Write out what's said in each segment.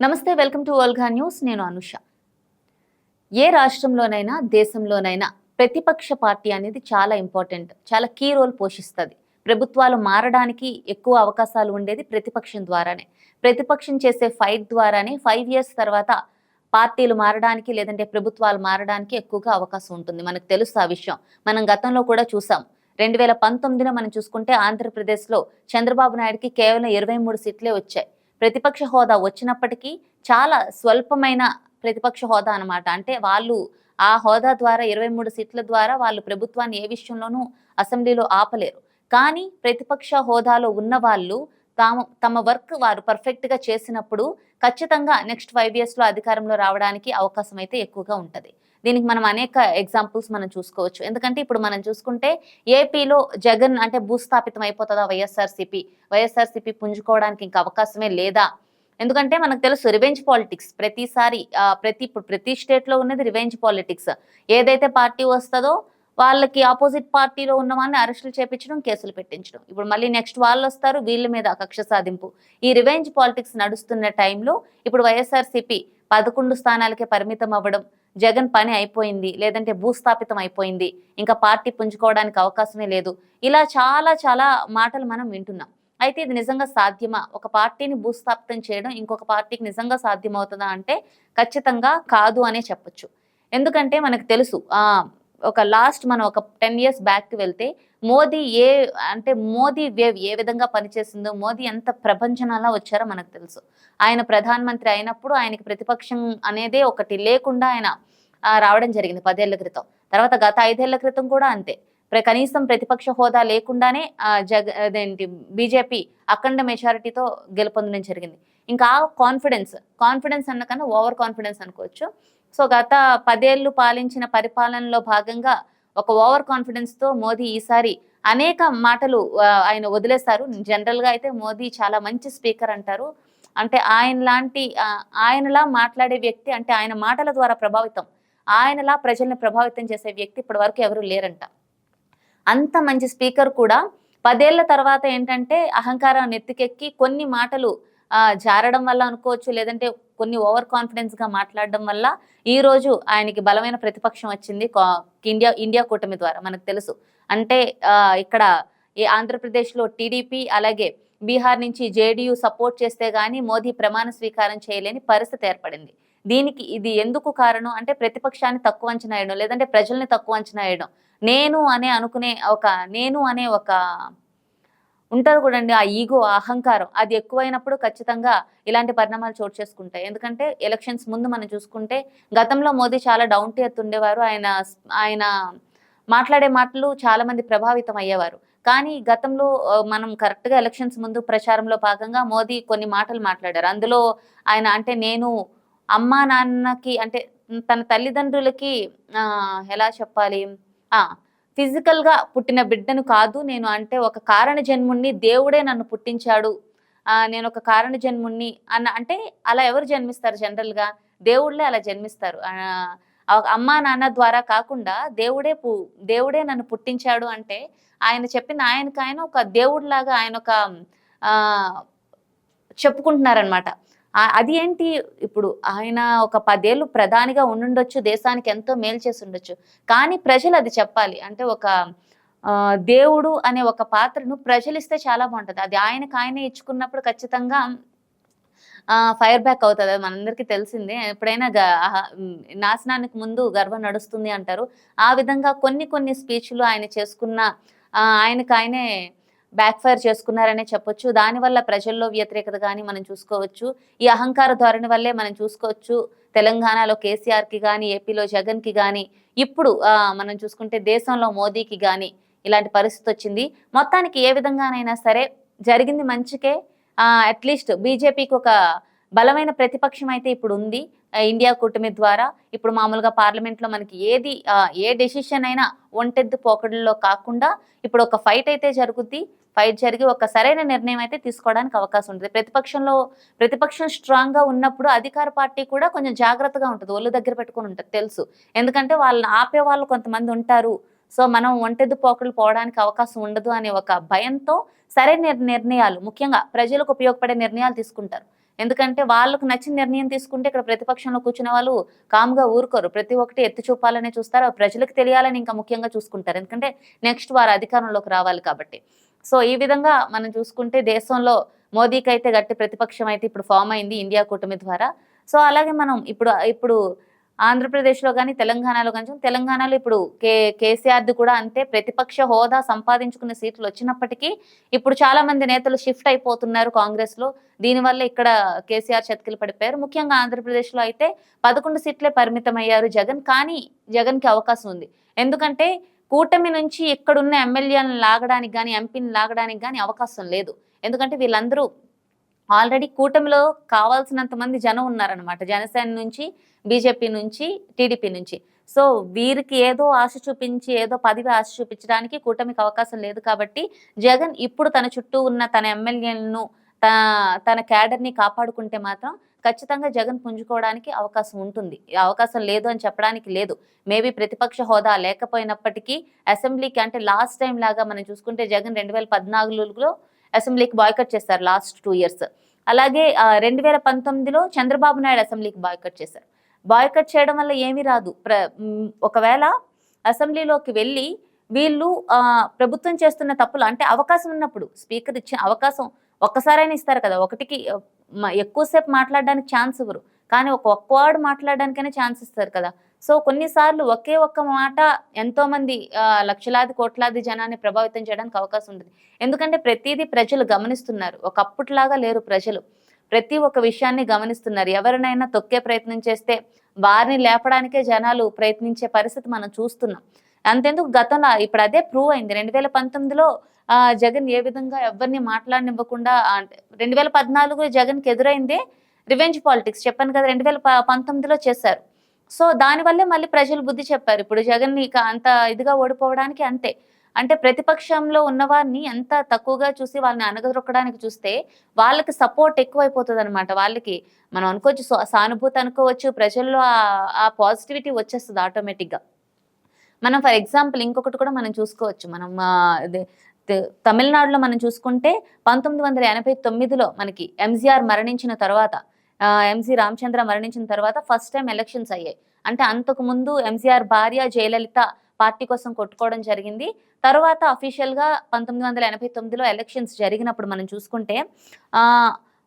నమస్తే welcome to Olga news. నేను అనుష. ఏ రాష్ట్రంలోనైనా దేశంలోనైనా ప్రతిపక్ష పార్టీ అనేది చాలా ఇంపార్టెంట్ చాలా కీ రోల్ పోషిస్తుంది. ప్రభుత్వాలు మారడానికి ఎక్కువ అవకాశాలు ఉండేది ప్రతిపక్షం ద్వారానే. ప్రతిపక్షం చేసే ఫైట్ ద్వారానే ఫైవ్ ఇయర్స్ తర్వాత పార్టీలు మారడానికి లేదంటే ప్రభుత్వాలు మారడానికి ఎక్కువగా అవకాశం ఉంటుంది. మనకు తెలుసు ఆ విషయం. మనం గతంలో కూడా చూసాం. రెండు వేల పంతొమ్మిదిలో మనం చూసుకుంటే ఆంధ్రప్రదేశ్లో చంద్రబాబు నాయుడుకి కేవలం ఇరవై మూడు సీట్లే వచ్చాయి. ప్రతిపక్ష హోదా వచ్చినప్పటికీ చాలా స్వల్పమైన ప్రతిపక్ష హోదా అనమాట అంటే వాళ్ళు ఆ హోదా ద్వారా ఇరవై మూడు సీట్ల ద్వారా వాళ్ళు ప్రభుత్వాన్ని ఏ విషయంలోనూ అసెంబ్లీలో ఆపలేరు. కానీ ప్రతిపక్ష హోదాలో ఉన్న వాళ్ళు తాము తమ వర్క్ వారు పర్ఫెక్ట్గా చేసినప్పుడు ఖచ్చితంగా నెక్స్ట్ ఫైవ్ ఇయర్స్లో అధికారంలో రావడానికి అవకాశం అయితే ఎక్కువగా ఉంటుంది. దీనికి మనం అనేక ఎగ్జాంపుల్స్ మనం చూసుకోవచ్చు. ఎందుకంటే ఇప్పుడు మనం చూసుకుంటే ఏపీలో జగన్ అంటే భూస్థాపితం అయిపోతుందా వైఎస్ఆర్సీపీ? వైఎస్ఆర్సీపీ పుంజుకోవడానికి ఇంకా అవకాశమే లేదా? ఎందుకంటే మనకు తెలుసు రివెంజ్ పాలిటిక్స్ ప్రతిసారి ప్రతి ఇప్పుడు ప్రతి స్టేట్లో ఉన్నది రివెంజ్ పాలిటిక్స్ ఏదైతే పార్టీ వస్తుందో వాళ్ళకి ఆపోజిట్ పార్టీలో ఉన్న వాళ్ళని అరెస్టులు చేపించడం కేసులు పెట్టించడం. ఇప్పుడు మళ్ళీ నెక్స్ట్ వాళ్ళు వస్తారు వీళ్ళ మీద కక్ష సాధింపు. ఈ రివెంజ్ పాలిటిక్స్ నడుస్తున్న టైంలో ఇప్పుడు వైఎస్ఆర్సీపీ పదకొండు స్థానాలకే పరిమితం అవ్వడం జగన్ పని అయిపోయింది లేదంటే భూస్థాపితం అయిపోయింది ఇంకా పార్టీ పుంజుకోవడానికి అవకాశమే లేదు. ఇలా చాలా చాలా మాటలు మనం వింటున్నాం. అయితే ఇది నిజంగా సాధ్యమా? ఒక పార్టీని భూస్థాపితం చేయడం ఇంకొక పార్టీకి నిజంగా సాధ్యమవుతుందా అంటే ఖచ్చితంగా కాదు అనే చెప్పొచ్చు. ఎందుకంటే మనకు తెలుసు ఒక లాస్ట్ మనం ఒక టెన్ ఇయర్స్ బ్యాక్కి వెళ్తే మోదీ ఏ అంటే మోదీ వేవ్ ఏ విధంగా పనిచేసిందో మోదీ ఎంత ప్రపంచనాలా వచ్చారో మనకు తెలుసు. ఆయన ప్రధానమంత్రి అయినప్పుడు ఆయనకి ప్రతిపక్షం అనేది ఒకటి లేకుండా ఆయన రావడం జరిగింది పదేళ్ళ క్రితం. తర్వాత గత ఐదేళ్ళ క్రితం కూడా అంతే. కనీసం ప్రతిపక్ష హోదా లేకుండానే జగ అదేంటి బీజేపీ అఖండ మెజారిటీతో గెలుపొందడం జరిగింది. ఇంకా కాన్ఫిడెన్స్ కాన్ఫిడెన్స్ అన్న కన్నా ఓవర్ కాన్ఫిడెన్స్ అనుకోవచ్చు. సో గత పదేళ్ళు పాలించిన పరిపాలనలో భాగంగా ఒక ఓవర్ కాన్ఫిడెన్స్తో మోదీ ఈసారి అనేక మాటలు ఆయన వదిలేస్తారు జనరల్గా అయితే మోదీ చాలా మంచి స్పీకర్ అంటారు. అంటే ఆయన లాంటి ఆయనలా మాట్లాడే వ్యక్తి అంటే ఆయన మాటల ద్వారా ప్రభావితం ఆయనలా ప్రజల్ని ప్రభావితం చేసే వ్యక్తి ఇప్పటి వరకు ఎవరు లేరంట. అంత మంచి స్పీకర్ కూడా పదేళ్ళ తర్వాత ఏంటంటే అహంకారం నెత్తికెక్కి కొన్ని మాటలు జారడం వల్ల అనుకోవచ్చు లేదంటే కొన్ని ఓవర్ కాన్ఫిడెన్స్గా మాట్లాడడం వల్ల ఈ రోజు ఆయనకి బలమైన ప్రతిపక్షం వచ్చింది కా- ఇండియా ఇండియా కూటమి ద్వారా మనకు తెలుసు. అంటే ఇక్కడ ఈ ఆంధ్రప్రదేశ్లో టీడీపీ అలాగే బీహార్ నుంచి జేడీయూ సపోర్ట్ చేస్తే గానీ మోదీ ప్రమాణ స్వీకారం చేయలేని పరిస్థితి ఏర్పడింది. దీనికి ఇది ఎందుకు కారణం? అంటే ప్రతిపక్షాన్ని తక్కువ అంచనా వేయడం లేదంటే ప్రజల్ని తక్కువ అంచనా వేయడం. నేను అనే అనుకునే ఒక నేను అనే ఒక ఉంటారు కూడండి ఆ ఈగో అహంకారం. అది ఎక్కువైనప్పుడు ఖచ్చితంగా ఇలాంటి పరిణామాలు చోటు చేసుకుంటాయి. ఎందుకంటే ఎలక్షన్స్ ముందు మనం చూసుకుంటే గతంలో మోదీ చాలా డౌన్ టు ఎర్త్ ఉండేవారు. ఆయన ఆయన మాట్లాడే మాటలు చాలా మంది ప్రభావితం అయ్యేవారు. కానీ గతంలో మనం కరెక్ట్గా ఎలక్షన్స్ ముందు ప్రచారంలో భాగంగా మోదీ కొన్ని మాటలు మాట్లాడారు. అందులో ఆయన అంటే నేను అమ్మా నాన్నకి అంటే తన తల్లిదండ్రులకి ఎలా చెప్పాలి? ఫిజికల్గా ఫిజికల్గా పుట్టిన బిడ్డను కాదు నేను అంటే ఒక కారణ జన్ముణ్ణి దేవుడే నన్ను పుట్టించాడు. ఆ నేను ఒక కారణ జన్ముణ్ణి అన్న అంటే అలా ఎవరు జన్మిస్తారు జనరల్గా దేవుళ్ళే అలా జన్మిస్తారు. అమ్మా నాన్న ద్వారా కాకుండా దేవుడే పు దేవుడే నన్ను పుట్టించాడు అంటే ఆయన చెప్పిన ఆయనకు ఆయన ఒక దేవుడిలాగా ఆయన ఒక ఆ చెప్పుకుంటున్నారనమాట అది ఏంటి? ఇప్పుడు ఆయన ఒక పదేళ్ళు ప్రధానిగా ఉండుండొచ్చు దేశానికి ఎంతో మేలు చేసి ఉండొచ్చు కానీ ప్రజలు అది చెప్పాలి. అంటే ఒక దేవుడు అనే ఒక పాత్రను ప్రజలు ఇస్తే చాలా బాగుంటుంది. అది ఆయనకు ఆయనే ఇచ్చుకున్నప్పుడు ఖచ్చితంగా ఫైర్ బ్యాక్ అవుతుంది. అది మనందరికీ తెలిసిందే. ఎప్పుడైనా నాశనానికి ముందు గర్వం నడుస్తుంది అంటారు. ఆ విధంగా కొన్ని కొన్ని స్పీచ్లు ఆయన చేసుకున్న ఆయనకు ఆయనే బ్యాక్ ఫైర్ చేసుకున్నారనే చెప్పొచ్చు. దానివల్ల ప్రజల్లో వ్యతిరేకత కానీ మనం చూసుకోవచ్చు. ఈ అహంకార ధోరణి వల్లే మనం చూసుకోవచ్చు. తెలంగాణలో కేసీఆర్కి కానీ ఏపీలో జగన్కి కానీ ఇప్పుడు మనం చూసుకుంటే దేశంలో మోదీకి కానీ ఇలాంటి పరిస్థితి వచ్చింది. మొత్తానికి ఏ విధంగానైనా సరే జరిగింది మంచికే. అట్లీస్ట్ బీజేపీకి ఒక బలమైన ప్రతిపక్షం అయితే ఇప్పుడు ఉంది. ఇండియా కూటమి ద్వారా ఇప్పుడు మామూలుగా పార్లమెంట్లో మనకి ఏది ఏ డెసిషన్ అయినా ఒంటెద్దు పోకడల్లో కాకుండా ఇప్పుడు ఒక ఫైట్ అయితే జరుగుద్ది. ఫైట్ జరిగి ఒక సరైన నిర్ణయం అయితే తీసుకోవడానికి అవకాశం ఉంటుంది. ప్రతిపక్షంలో ప్రతిపక్షం స్ట్రాంగ్గా ఉన్నప్పుడు అధికార పార్టీ కూడా కొంచెం జాగ్రత్తగా ఉంటుంది. ఒళ్ళు దగ్గర పెట్టుకుని ఉంటుంది తెలుసు. ఎందుకంటే వాళ్ళని ఆపే వాళ్ళు కొంతమంది ఉంటారు. సో మనం ఒంటెద్దు పోకలు పోవడానికి అవకాశం ఉండదు అనే ఒక భయంతో సరైన నిర్ణయాలు ముఖ్యంగా ప్రజలకు ఉపయోగపడే నిర్ణయాలు తీసుకుంటారు. ఎందుకంటే వాళ్ళకు నచ్చిన నిర్ణయం తీసుకుంటే ఇక్కడ ప్రతిపక్షంలో కూర్చున్న వాళ్ళు కామ్గా ఊరుకోరు. ప్రతి ఒక్కటి ఎత్తి చూపాలని చూస్తారు. ప్రజలకు తెలియాలని ఇంకా ముఖ్యంగా చూసుకుంటారు. ఎందుకంటే నెక్స్ట్ వారు అధికారంలోకి రావాలి కాబట్టి. సో ఈ విధంగా మనం చూసుకుంటే దేశంలో మోదీకి అయితే గట్టి ప్రతిపక్షం అయితే ఇప్పుడు ఫామ్ అయింది ఇండియా కూటమి ద్వారా. సో అలాగే మనం ఇప్పుడు ఇప్పుడు ఆంధ్రప్రదేశ్లో కానీ తెలంగాణలో కానీ తెలంగాణలో ఇప్పుడు కే కేసీఆర్ది కూడా అంతే ప్రతిపక్ష హోదా సంపాదించుకునే సీట్లు వచ్చినప్పటికీ ఇప్పుడు చాలా మంది నేతలు షిఫ్ట్ అయిపోతున్నారు కాంగ్రెస్లో. దీనివల్ల ఇక్కడ కేసీఆర్ చతికిలు పడిపోయారు. ముఖ్యంగా ఆంధ్రప్రదేశ్లో అయితే పదకొండు సీట్లే పరిమితం అయ్యారు జగన్. కానీ జగన్కి అవకాశం ఉంది. ఎందుకంటే కూటమి నుంచి ఇక్కడున్న ఎమ్మెల్యేలను లాగడానికి కానీ ఎంపీని లాగడానికి కానీ అవకాశం లేదు. ఎందుకంటే వీళ్ళందరూ ఆల్రెడీ కూటమిలో కావాల్సినంత మంది జనం ఉన్నారనమాట జనసేన నుంచి బీజేపీ నుంచి టీడీపీ నుంచి. సో వీరికి ఏదో ఆశ చూపించి ఏదో పదవి ఆశ చూపించడానికి కూటమికి అవకాశం లేదు కాబట్టి జగన్ ఇప్పుడు తన చుట్టూ ఉన్న తన ఎమ్మెల్యేలను తన తన క్యాడర్ని కాపాడుకుంటే మాత్రం ఖచ్చితంగా జగన్ పుంజుకోవడానికి అవకాశం ఉంటుంది. అవకాశం లేదు అని చెప్పడానికి లేదు. మేబీ ప్రతిపక్ష హోదా లేకపోయినప్పటికీ అసెంబ్లీకి అంటే లాస్ట్ టైం లాగా మనం చూసుకుంటే జగన్ రెండు వేల పద్నాలుగులో అసెంబ్లీకి బాయ్కట్ చేస్తారు లాస్ట్ టూ ఇయర్స్. అలాగే రెండు వేల పంతొమ్మిదిలో చంద్రబాబు నాయుడు అసెంబ్లీకి బాయ్కట్ చేశారు. బాయ్కట్ చేయడం వల్ల ఏమీ రాదు. ప్ర ఒకవేళ అసెంబ్లీలోకి వెళ్ళి వీళ్ళు ప్రభుత్వం చేస్తున్న తప్పులు అంటే అవకాశం ఉన్నప్పుడు స్పీకర్ ఇచ్చిన అవకాశం ఒక్కసారైనా ఇస్తారు కదా ఒకటికి ఎక్కువసేపు మాట్లాడడానికి ఛాన్స్ ఇవ్వరు. కానీ ఒక ఒక్క వాడు మాట్లాడడానికైనా ఛాన్స్ ఇస్తారు కదా. సో కొన్నిసార్లు ఒకే ఒక్క మాట ఎంతో మంది లక్షలాది కోట్లాది జనాన్ని ప్రభావితం చేయడానికి అవకాశం ఉంటుంది. ఎందుకంటే ప్రతిదీ ప్రజలు గమనిస్తున్నారు. ఒకప్పటిలాగా లేరు ప్రజలు. ప్రతి ఒక్క విషయాన్ని గమనిస్తున్నారు. ఎవరినైనా తొక్కే ప్రయత్నం చేస్తే వారిని లేపడానికే జనాలు ప్రయత్నించే పరిస్థితి మనం చూస్తున్నాం. అంతెందుకు? గతంలో ఇప్పుడు అదే ప్రూవ్ అయింది. రెండు వేల పంతొమ్మిదిలో జగన్ ఏ విధంగా ఎవరిని మాట్లాడనివ్వకుండా రెండు వేల పద్నాలుగు జగన్కి ఎదురైందే రివెంజ్ పాలిటిక్స్. చెప్పాను కదా రెండు వేల పంతొమ్మిదిలో చేశారు. సో దానివల్లే మళ్ళీ ప్రజలు బుద్ధి చెప్పారు. ఇప్పుడు జగన్ ఇక అంత ఇదిగా ఓడిపోవడానికి అంతే. అంటే ప్రతిపక్షంలో ఉన్నవారిని ఎంత తక్కువగా చూసి వాళ్ళని అనగదొక్కడానికి చూస్తే వాళ్ళకి సపోర్ట్ ఎక్కువైపోతుంది అనమాట వాళ్ళకి. మనం అనుకోవచ్చు సానుభూతి అనుకోవచ్చు ప్రజల్లో ఆ- పాజిటివిటీ వచ్చేస్తుంది ఆటోమేటిక్గా. మనం ఫర్ ఎగ్జాంపుల్ ఇంకొకటి కూడా మనం చూసుకోవచ్చు. మనం తమిళనాడులో మనం చూసుకుంటే పంతొమ్మిది వందల ఎనభై తొమ్మిదిలో మనకి ఎంజీఆర్ మరణించిన తర్వాత ఎంజీ రామచంద్ర మరణించిన తర్వాత ఫస్ట్ టైం ఎలక్షన్స్ అయ్యాయి. అంటే అంతకు ముందు ఎంజీఆర్ భార్య జయలలిత పార్టీ కోసం కొట్టుకోవడం జరిగింది. తర్వాత అఫీషియల్గా పంతొమ్మిది వందల ఎనభై తొమ్మిదిలో ఎలక్షన్స్ జరిగినప్పుడు మనం చూసుకుంటే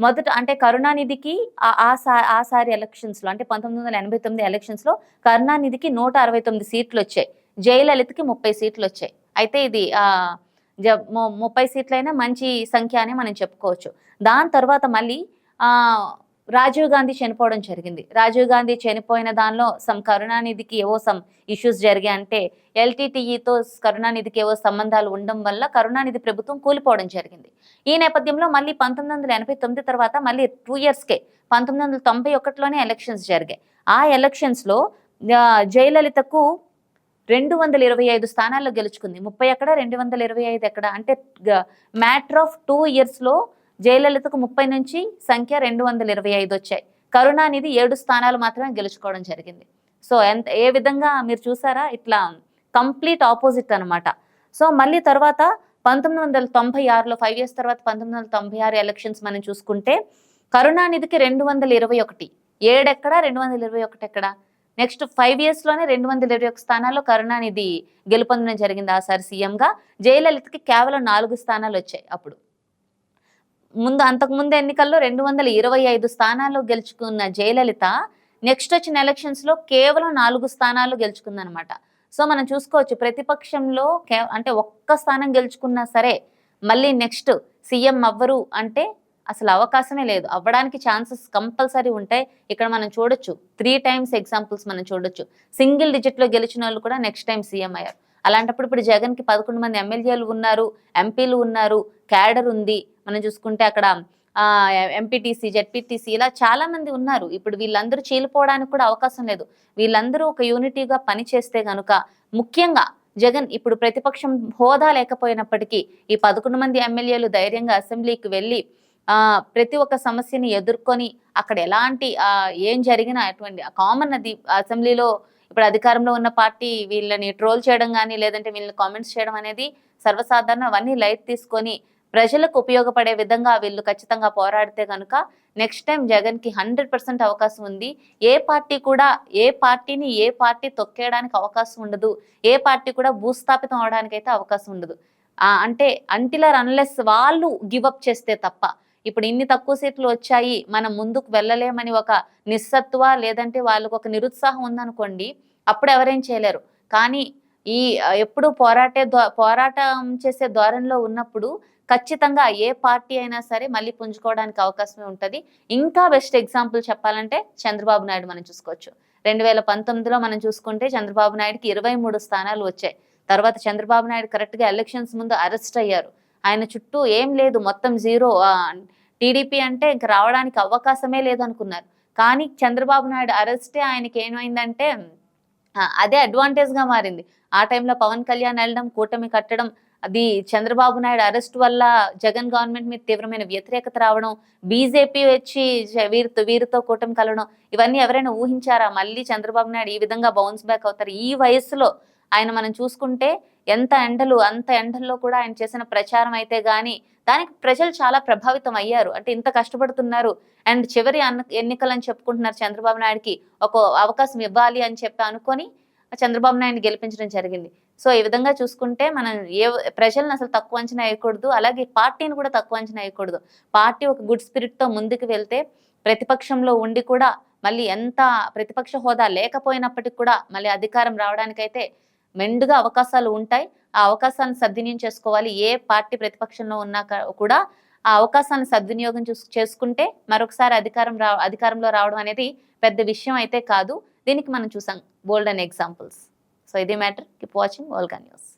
మొదట అంటే కరుణానిధికి ఆ- ఆ సా ఆ సారి ఎలక్షన్స్లో అంటే పంతొమ్మిది వందల ఎనభై తొమ్మిది ఎలక్షన్స్లో కరుణానిధికి నూట అరవై తొమ్మిది సీట్లు వచ్చాయి. జయలలితకి ముప్పై సీట్లు వచ్చాయి. అయితే ఇది ఆ ముప్పై సీట్లైనా మంచి సంఖ్య అని మనం చెప్పుకోవచ్చు. దాని తర్వాత మళ్ళీ రాజీవ్ గాంధీ చనిపోవడం జరిగింది. రాజీవ్ గాంధీ చనిపోయిన దానిలో సమ్ కరుణానిధికి ఏవో సమ్ ఇష్యూస్ జరిగాయి అంటే ఎల్టీటీఈతో కరుణానిధికి ఏవో సంబంధాలు ఉండడం వల్ల కరుణానిధి ప్రభుత్వం కూలిపోవడం జరిగింది. ఈ నేపథ్యంలో మళ్ళీ పంతొమ్మిది వందల ఎనభై తొమ్మిది తర్వాత మళ్ళీ టూ ఇయర్స్కే పంతొమ్మిది వందల తొంభై ఒకటిలోనే ఎలక్షన్స్ జరిగాయి. ఆ ఎలక్షన్స్లో జయలలితకు రెండు వందల ఇరవై ఐదు స్థానాల్లో గెలుచుకుంది. ముప్పై ఎక్కడ రెండు వందల ఇరవై ఐదు ఎక్కడ? అంటే మ్యాటర్ ఆఫ్ టూ ఇయర్స్లో జయలలితకు ముప్పై నుంచి సంఖ్య రెండు వందల ఇరవై ఐదు వచ్చాయి. కరుణానిధి ఏడు స్థానాలు మాత్రమే గెలుచుకోవడం జరిగింది. సో ఎంత ఏ విధంగా మీరు చూసారా? ఇట్లా కంప్లీట్ ఆపోజిట్ అనమాట సో మళ్ళీ తర్వాత పంతొమ్మిది వందల తొంభై ఆరులో ఫైవ్ ఇయర్స్ తర్వాత పంతొమ్మిది వందల తొంభై ఆరు ఎలక్షన్స్ మనం చూసుకుంటే కరుణానిధికి రెండు వందల ఇరవై ఒకటి. ఏడెక్కడ రెండు వందల ఇరవై ఒకటి ఎక్కడ? నెక్స్ట్ ఫైవ్ ఇయర్స్లోనే రెండు వందల ఇరవై ఒక స్థానాల్లో కరుణానిధి గెలుపొందడం జరిగింది ఆ సారి సీఎంగా. జయలలితకి కేవలం నాలుగు స్థానాలు వచ్చాయి అప్పుడు. ముందు అంతకు ముందు ఎన్నికల్లో రెండు వందల ఇరవై ఐదు స్థానాలు గెలుచుకున్న జయలలిత నెక్స్ట్ వచ్చిన ఎలక్షన్స్లో కేవలం నాలుగు స్థానాలు గెలుచుకుందనమాట సో మనం చూసుకోవచ్చు ప్రతిపక్షంలో అంటే ఒక్క స్థానం గెలుచుకున్నా సరే మళ్ళీ నెక్స్ట్ సీఎం అవ్వరు అంటే అసలు అవకాశమే లేదు. అవ్వడానికి ఛాన్సెస్ కంపల్సరీ ఉంటాయి. ఇక్కడ మనం చూడొచ్చు. త్రీ టైమ్స్ ఎగ్జాంపుల్స్ మనం చూడొచ్చు. సింగిల్ డిజిట్లో గెలిచిన వాళ్ళు కూడా నెక్స్ట్ టైం సీఎం అయ్యారు. అలాంటప్పుడు ఇప్పుడు జగన్కి పదకొండు మంది ఎమ్మెల్యేలు ఉన్నారు ఎంపీలు ఉన్నారు క్యాడర్ ఉంది. మనం చూసుకుంటే అక్కడ ఎంపీటీసీ జెడ్పీటీసీ ఇలా చాలా మంది ఉన్నారు. ఇప్పుడు వీళ్ళందరూ చీలిపోవడానికి కూడా అవకాశం లేదు. వీళ్ళందరూ ఒక యూనిటీగా పని చేస్తే గనుక ముఖ్యంగా జగన్ ఇప్పుడు ప్రతిపక్షం హోదా లేకపోయినప్పటికీ ఈ పదకొండు మంది ఎమ్మెల్యేలు ధైర్యంగా అసెంబ్లీకి వెళ్ళి ప్రతి ఒక్క సమస్యని ఎదుర్కొని అక్కడ ఎలాంటి ఏం జరిగినా అటువంటి కామన్ అది అసెంబ్లీలో ఇప్పుడు అధికారంలో ఉన్న పార్టీ వీళ్ళని ట్రోల్ చేయడం కానీ లేదంటే వీళ్ళని కామెంట్స్ చేయడం అనేది సర్వసాధారణ. అవన్నీ లైట్ తీసుకొని ప్రజలకు ఉపయోగపడే విధంగా వీళ్ళు ఖచ్చితంగా పోరాడితే కనుక నెక్స్ట్ టైం జగన్కి హండ్రెడ్ పర్సెంట్ అవకాశం ఉంది. ఏ పార్టీ కూడా ఏ పార్టీని ఏ పార్టీ తొక్కేయడానికి అవకాశం ఉండదు. ఏ పార్టీ కూడా భూస్థాపితం అవడానికి అయితే అవకాశం ఉండదు. అంటే అంటిలర్ అన్లెస్ వాళ్ళు గివప్ చేస్తే తప్ప ఇప్పుడు ఇన్ని తక్కువ సీట్లు వచ్చాయి మనం ముందుకు వెళ్ళలేమని ఒక నిస్సత్వ లేదంటే వాళ్ళకు ఒక నిరుత్సాహం ఉందనుకోండి అప్పుడు ఎవరేం చేయలేరు. కానీ ఈ ఎప్పుడు పోరాటే పోరాటం చేసే ధోరణిలో ఉన్నప్పుడు ఖచ్చితంగా ఏ పార్టీ అయినా సరే మళ్ళీ పుంజుకోవడానికి అవకాశమే ఉంటుంది. ఇంకా బెస్ట్ ఎగ్జాంపుల్ చెప్పాలంటే చంద్రబాబు నాయుడు మనం చూసుకోవచ్చు. రెండు వేల పంతొమ్మిదిలో మనం చూసుకుంటే చంద్రబాబు నాయుడుకి ఇరవై మూడు స్థానాలు వచ్చాయి. తర్వాత చంద్రబాబు నాయుడు కరెక్ట్గా ఎలక్షన్స్ ముందు అరెస్ట్ అయ్యారు. ఆయన చుట్టూ ఏం లేదు మొత్తం జీరో. టీడీపీ అంటే ఇంక రావడానికి అవకాశమే లేదనుకున్నారు. కానీ చంద్రబాబు నాయుడు అరెస్టే ఆయనకి ఏమైందంటే అదే అడ్వాంటేజ్గా మారింది. ఆ టైంలో పవన్ కళ్యాణ్ వెళ్ళడం కూటమి కట్టడం అది చంద్రబాబు నాయుడు అరెస్ట్ వల్ల జగన్ గవర్నమెంట్ మీద తీవ్రమైన వ్యతిరేకత రావడం బీజేపీ వచ్చి వీరితో వీరితో కూటమి కలవడం ఇవన్నీ ఎవరైనా ఊహించారా? మళ్ళీ చంద్రబాబు నాయుడు ఈ విధంగా బౌన్స్ బ్యాక్ అవుతారు. ఈ వయసులో ఆయన మనం చూసుకుంటే ఎంత ఎండలు అంత ఎండల్లో కూడా ఆయన చేసిన ప్రచారం అయితే గాని దానికి ప్రజలు చాలా ప్రభావితం అయ్యారు. అంటే ఇంత కష్టపడుతున్నారు అండ్ చివరి ఎన్నికలు ఎన్నికలని చెప్పుకుంటున్నారు చంద్రబాబు నాయుడుకి ఒక అవకాశం ఇవ్వాలి అని చెప్పి అనుకొని చంద్రబాబు నాయుడు గెలిపించడం జరిగింది. సో ఈ విధంగా చూసుకుంటే మనం ఏ ప్రజలను అసలు తక్కువ అంచనా వేయకూడదు. అలాగే పార్టీని కూడా తక్కువ అంచనా వేయకూడదు. పార్టీ ఒక గుడ్ స్పిరిట్తో ముందుకు వెళ్తే ప్రతిపక్షంలో ఉండి కూడా మళ్ళీ ఎంత ప్రతిపక్ష హోదా లేకపోయినప్పటికి కూడా మళ్ళీ అధికారం రావడానికైతే మెండుగా అవకాశాలు ఉంటాయి. ఆ అవకాశాన్ని సద్వినియోగం చేసుకోవాలి. ఏ పార్టీ ప్రతిపక్షంలో ఉన్నా కూడా ఆ అవకాశాన్ని సద్వినియోగం చేసుకుంటే మరొకసారి అధికారం రా అధికారంలో రావడం అనేది పెద్ద విషయం అయితే కాదు. దీనికి మనం చూసాం బోల్డ్ అండ్ ఎగ్జాంపుల్స్. సో ఇది matter. Keep watching. Olga news.